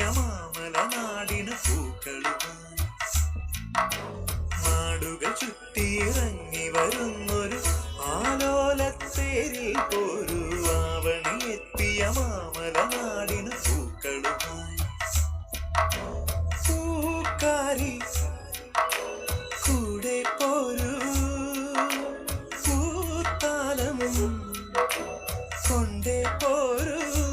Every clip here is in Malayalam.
എത്തിയ മാമല നാടിന് പൂക്കളുമായി നാടുകൾ ചുറ്റിയിറങ്ങി വരുന്നൊരു ആലോലത്തേരിൽ ഒരു ആവണി എത്തിയ മാമല നാടിന് പൂക്കളുമായി പൂക്കാരി കൂടെ പോരു. പൂത്താലമും കൊണ്ടേ പോരൂ.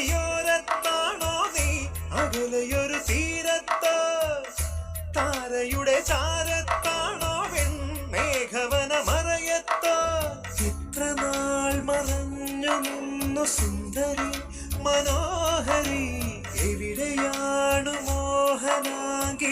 നീലഗിരിയോരത്താണോ നീ അകലെയൊരു തീരത്തോ താരയുടെ ചാരത്താണോ മറഞ്ഞു നിന്നു സുന്ദരി മനോഹരി എവിടെയാണു മോഹനാങ്കി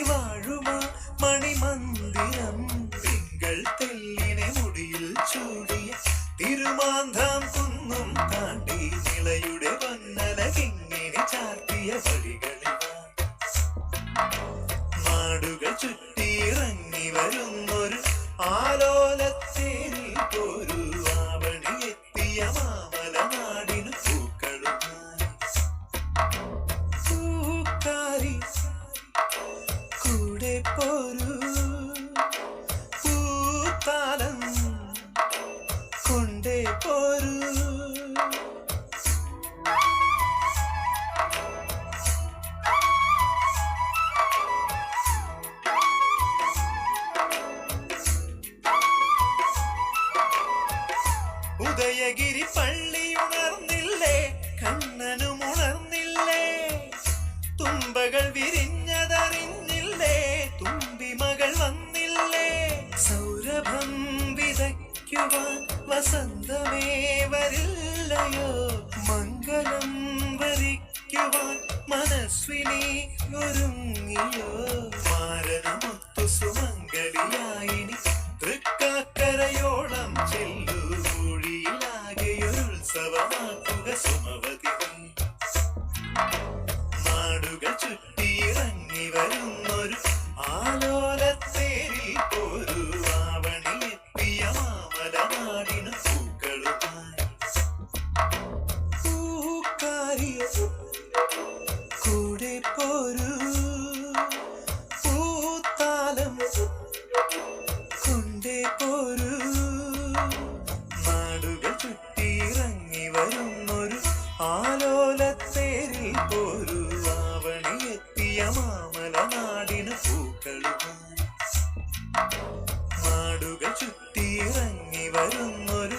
ഉദയഗിരി പള്ളി ഉണർന്നില്ലേ? കണ്ണനും ഉണർന്നില്ലേ തുമ്പകൾ വിരിഞ്ഞതറിഞ്ഞില്ലേ? തുമ്പി മകൾ വന്നില്ലേ? സൗരഭം വിതയ്ക്കുവാൻ വസന്തമേ വരില്ലയോ? മംഗളം വരിക്കുവാൻ മനസ്വിനി ഒരുങ്ങിയോ? മാരണമൊത്തു സുമംഗലിയായിനി തൃക്കാക്കരയോളം ചുറ്റിയിറങ്ങി വരുന്നൊരു ആലോലത്തേരിൽ ഒരു ആവണി എത്തിയ എത്തിയ മാമല നാടിന് പൂക്കളുമായി നാടുകൾ ചുറ്റിയിറങ്ങി വരുന്നൊരു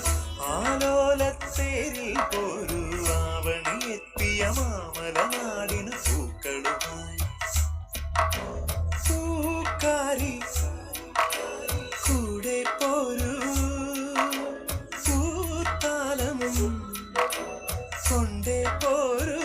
ആലോലത്തേരിൽ പോരു. ആവണി എത്തിയ മാമല നാടിന് പൂക്കളുമായി പൂക്കാരി കൂടെ പോരു. പൂത്താലമും കൊണ്ടേ പോരൂ.